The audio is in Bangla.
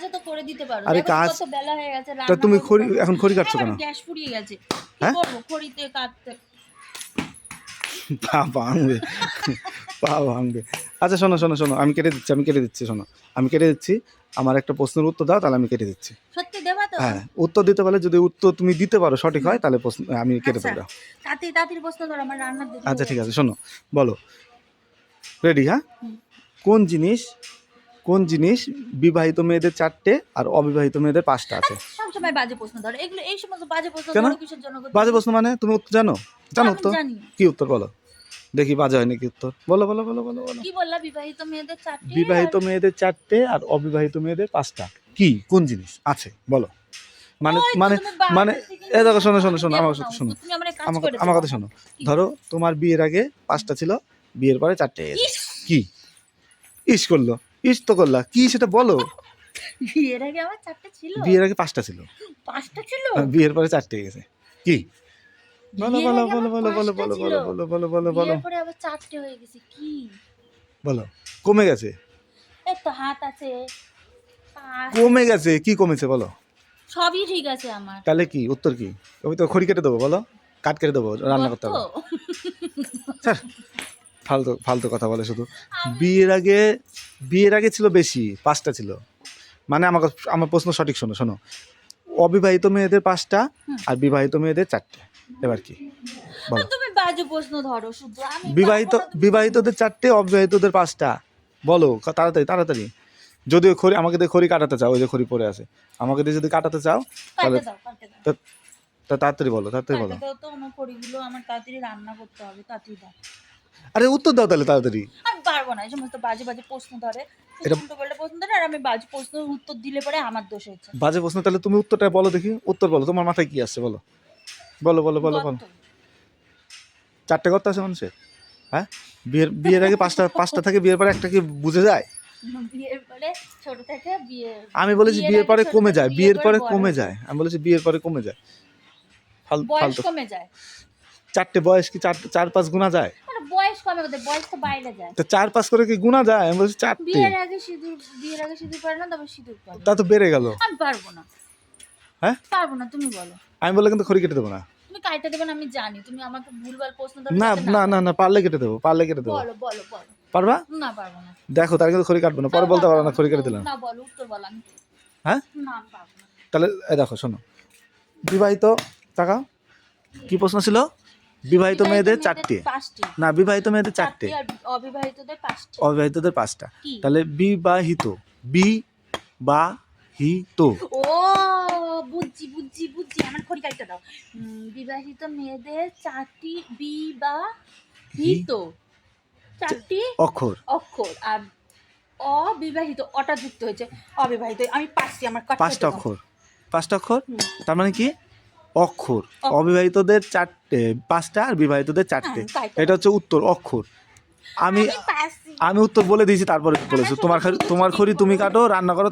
কাজও তো করে দিতে পারো। আরে দেখো তো কাজ- বেলা হয়ে গেছে তা তুমি খড়ি এখন খড়ি কাটছো কেন? গ্যাস ফুরিয়ে গেছে। হ্যাঁ? করব? খড়িতে কাটতে। পা ভাঙবে। পা ভাঙবে। আচ্ছা শোনো শোনো শোনো আমি কেটে দিচ্ছি আমি কেটে দিচ্ছি শোনো। আমি কেটে দিচ্ছি। আমার একটা প্রশ্নের উত্তর দাও তাহলে আমি কেটে দিচ্ছি। সত্যি দেবা তো? হ্যাঁ উত্তর দিতে পারলে যদি উত্তর তুমি দিতে পারো সঠিক হয় তাহলে প্রশ্ন আমি কেটে আচ্ছা। দেবো। তাতে তাঁতির প্রশ্ন ধর আমার রান্নার আচ্ছা ঠিক আছে শোনো বলো। রেডি হ্যাঁ? কোন জিনিস কোন জিনিস বিবাহিত মেয়েদের চারটে আর অবিবাহিত মেয়েদের পাঁচটা আছে? সবসময় বাজে প্রশ্ন ধরো। এগুলো এই সমস্ত বাজে প্রশ্ন কেন? কিসের জন্য বাজে প্রশ্ন মানে? তুমি উত্তর জানো? জানো উত্তর? কি উত্তর বলো? দেখি বাজে হয় নাকি উত্তর? বলো বলো বলো বলো বলো। কি বললা? বিবাহিত মেয়েদের চারটে বিবাহিত মেয়েদের চারটে আর অবিবাহিত মেয়েদের পাঁচটা। কি? কোন জিনিস? আছে বলো। মানে মানে মানে এ দেখো শোনো শোনো শোনো আমার কথা শোনো। আমার কথা- শোনো। ধরো তোমার বিয়ের আগে পাঁচটা ছিল বিয়ের পরে চারটে। কি? ইস করল। ইস তো করলা। কি সেটা বলো? বিয়ের আগে আমার চারটে ছিল। বিয়ের আগে পাঁচটা ছিল। পাঁচটা ছিল? বিয়ের পরে চারটে গেছে। কি? বলো বলো বলো বলো বলো বলো বলো বলো বলো বলো বলো। বিয়ের পরে আবার চারটে হয়ে গেছে। কি? বলো কমে গেছে? এই তো হাত আছে। কমে গেছে? কি কমেছে বলো? সবই ঠিক আছে আমার। তাহলে কি? উত্তর কি? আমি তো খড়ি কেটে দেবো বলো। কাট কেটে দেবো রান্না করতে হবে। স্যার ফালতু ফালতু কথা বলে শুধু। বিয়ের আগে বিয়ের আগে ছিল বেশি পাঁচটা ছিল। মানে আমাকে আমার প্রশ্ন সঠিক শোনো শোনো। অবিবাহিত মেয়েদের পাঁচটা আর বিবাহিত মেয়েদের চারটে। এবার কি? বলো। বিবাহিত বিবাহিতদের চারটে অবিবাহিতদের পাঁচটা। বলো তাড়াতাড়ি তাড়াতাড়ি। যদি ওই খড়ি আমাকে দিয়ে খড়ি কাটাতে চাও ওই যে খড়ি পড়ে আছে। আমাকে দিয়ে যদি কাটাতে চাও তাহলে তাড়াতাড়ি বলো তাড়াতাড়ি বলো। আমার তাড়াতাড়ি রান্না করতে হবে তাড়াতাড়ি দাও। আরে উত্তর দাও তাহলে তাড়াতাড়ি। আমি পারব না এই সমস্ত বাজে বাজে প্রশ্ন ধরে এটা- পাল্টা প্রশ্ন ধরে আর আমি বাজে প্রশ্ন উত্তর দিলে পরে আমার দোষ হচ্ছে। বাজে প্রশ্ন তাহলে তুমি উত্তরটা বলো দেখি উত্তর বলো তোমার মাথায় কি আসছে বলো। বলো বলো বলো বলো। চারটে করতে আছে মানুষের? হ্যাঁ? বিয়ের বিয়ের আগে পাঁচটা পাঁচটা থাকে বিয়ের পরে একটা কি বুঝে যায়? বিয়ের পরে ছোট থেকে বিয়ে আমি বলেছি বিয়ের পরে কমে যায় বিয়ের পরে কমে যায় আমি বলেছি বিয়ের পরে কমে যায়। ফালতু। কমে যায়। চারটে বয়স কি চার চার পাঁচ গুণা যায়? বয়স কমে ওদের বয়স তো বাইরে যায়। তো চার পাঁচ করে কি গুণা যায়? আমি বলছি চারটে। বিয়ের আগে সিঁদুর বিয়ের আগে সিঁদুর পরে না তবে সিঁদুর পরে। তা তো বেড়ে গেল। আমি পারব না। হ্যাঁ? পারব না তুমি বলো। আমি বলে কিন্তু খড়ি কেটে দেবো না। তুমি দেবে না আমি জানি। তুমি আমাকে ভুলভাল প্রশ্ন ধরে না না। না না পারলে কেটে দেবো পারলে কেটে দেবো। বলো বলো বলো। পারবা? না পারব না। দেখো তার কিন্তু খড়ি কাটবো না। পরে বলতে পারো না খড়ি কেটে দিলাম। না বলো উত্তর বলো আমি হ্যাঁ? না পারব না। তাহলে দেখো শোনো। বিবাহিত টাকা কি প্রশ্ন ছিল? বিবাহিত মেয়েদের চারটে। পাঁচটি। না বিবাহিত মেয়েদের চারটে অবিবাহিতদের পাঁচটি। অবিবাহিতদের পাঁচটা। তাহলে বিবাহিত বি বা হি তো ও বুঝছি বুঝছি বুঝছি। আমার খড়ি কাটতে দাও বিবাহিত মেয়েদের চারটি বিবাহিত। চারটি অক্ষর। অক্ষর। আর অবিবাহিত অটা যুক্ত হয়েছে। অবিবাহিত আমি পাঁচটি আমার পাঁচটা অক্ষর। পাঁচটা অক্ষর? তার মানে কি? অক্ষর। অবিবাহিতদের চারটে পাঁচটা আর বিবাহিতদের চারটে। হ্যাঁ, এটা হচ্ছে উত্তর অক্ষর। আমি আমি উত্তর বলে দিয়েছি তারপরে বলেছ। তোমার তোমার খড়ি তুমি কাটো রান্না করো